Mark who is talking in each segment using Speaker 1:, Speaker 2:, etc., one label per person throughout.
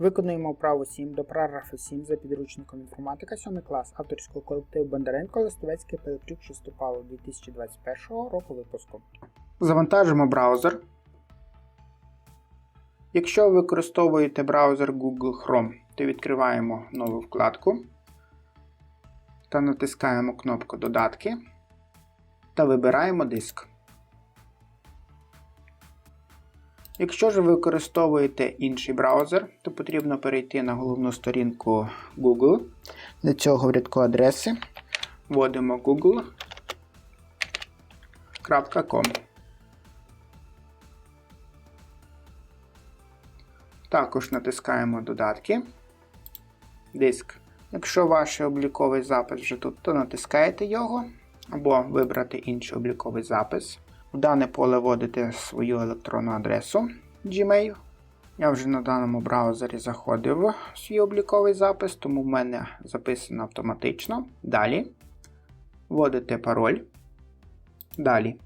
Speaker 1: Виконуємо вправу 7 до параграфу 7 за підручником інформатика 7 клас авторського колективу Бондаренко Листовецький Пилипчук Шестопало 2021 року випуску. Завантажимо браузер. Якщо ви використовуєте браузер Google Chrome, то відкриваємо нову вкладку та натискаємо кнопку Додатки та вибираємо диск. Якщо ж ви використовуєте інший браузер, то потрібно перейти на головну сторінку Google. Для цього в рядку адреси вводимо google.com. Також натискаємо додатки. Диск. Якщо ваш обліковий запис вже тут, то натискаєте його, або вибрати інший обліковий запис. В дане поле вводите свою електронну адресу Gmail. Я вже на даному браузері заходив в свій обліковий запис, тому в мене записано автоматично. Далі вводите пароль. Далі.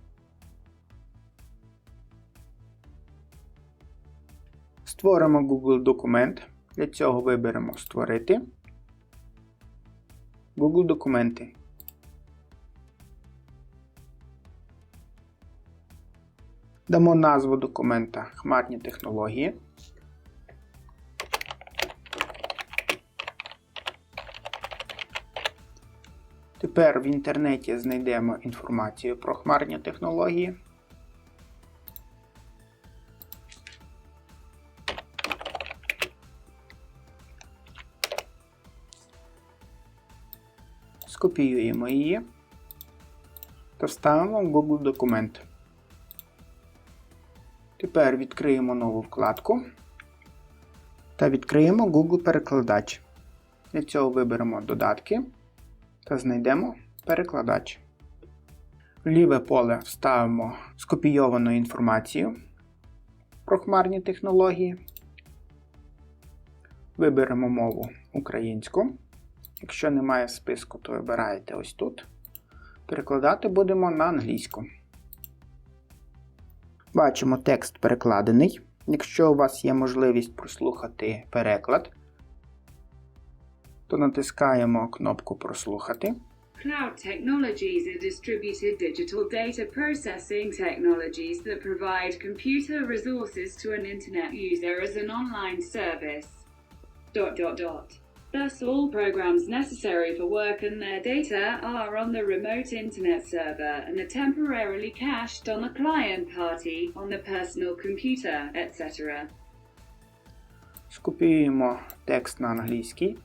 Speaker 1: Створимо Google документ. Для цього виберемо Створити. Google документи. Дамо назву документа Хмарні технології. Тепер в інтернеті знайдемо інформацію про хмарні технології. Скопіюємо її та вставимо в Google документ. Тепер відкриємо нову вкладку та відкриємо Google перекладач. Для цього виберемо додатки та знайдемо перекладач. В ліве поле вставимо скопійовану інформацію про хмарні технології. Виберемо мову українську. Якщо немає списку, то вибираєте ось тут. Перекладати будемо на англійську. Бачимо текст перекладений. Якщо у вас є можливість прослухати переклад, то натискаємо кнопку Прослухати.
Speaker 2: Cloud technologies are distributed digital data processing technologies that provide computer resources to an internet user as an online service. Dot dot dot. Thus, all programs necessary for work and their data are on the remote internet server and are temporarily cached on the client party, on the personal computer, etc.
Speaker 1: Скопіюємо текст на англійський.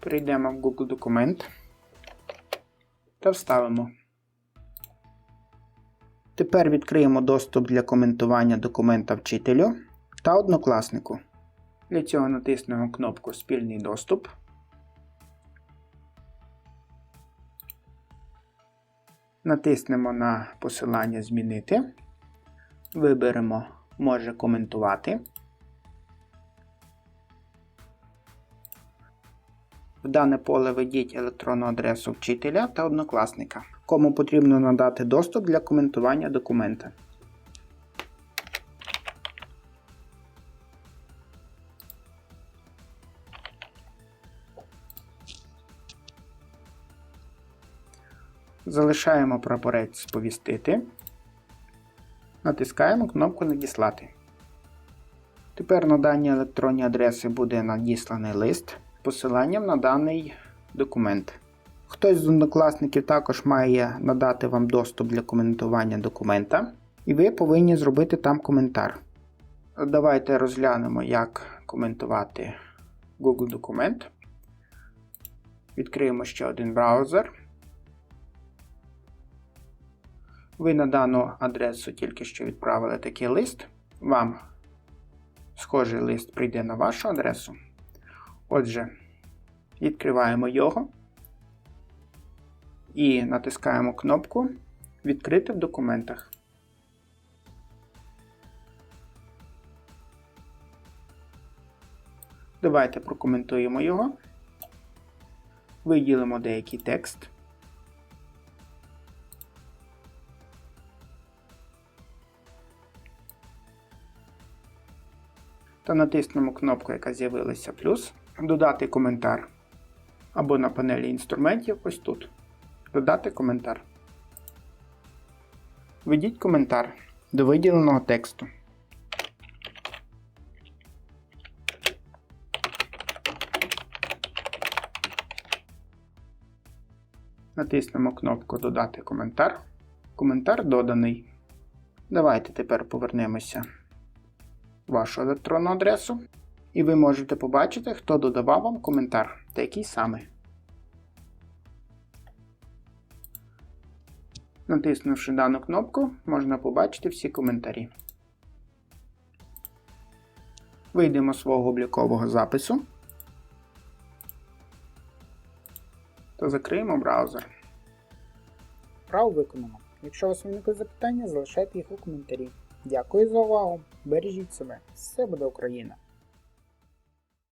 Speaker 1: Перейдемо в Google документ та вставимо. Тепер відкриємо доступ для коментування документа вчителю та однокласнику. Для цього натиснемо кнопку Спільний доступ. Натиснемо на посилання Змінити. Виберемо Може коментувати. В дане поле введіть електронну адресу вчителя та однокласника, кому потрібно надати доступ для коментування документа. Залишаємо прапорець Сповістити. Натискаємо кнопку Надіслати. Тепер на дані електронні адреси буде надісланий лист з посиланням на даний документ. Хтось з однокласників також має надати вам доступ для коментування документа, і ви повинні зробити там коментар. Давайте розглянемо, як коментувати Google документ. Відкриємо ще один браузер. Ви на дану адресу тільки що відправили такий лист. Вам схожий лист прийде на вашу адресу. Отже, відкриваємо його і натискаємо кнопку Відкрити в документах. Давайте прокоментуємо його. Виділимо деякий текст. Та натиснемо кнопку, яка з'явилася плюс, додати коментар. Або на панелі інструментів ось тут. Додати коментар. Введіть коментар до виділеного тексту. Натиснемо кнопку Додати коментар. Коментар доданий. Давайте тепер повернемося вашу електронну адресу. І ви можете побачити, хто додавав вам коментар та який саме. Натиснувши дану кнопку, можна побачити всі коментарі. Вийдемо з свого облікового запису та закриємо браузер.
Speaker 3: Право виконано. Якщо у вас виникли запитання, залишайте їх у коментарі. Дякую за увагу. Бережіть себе. Все буде Україна!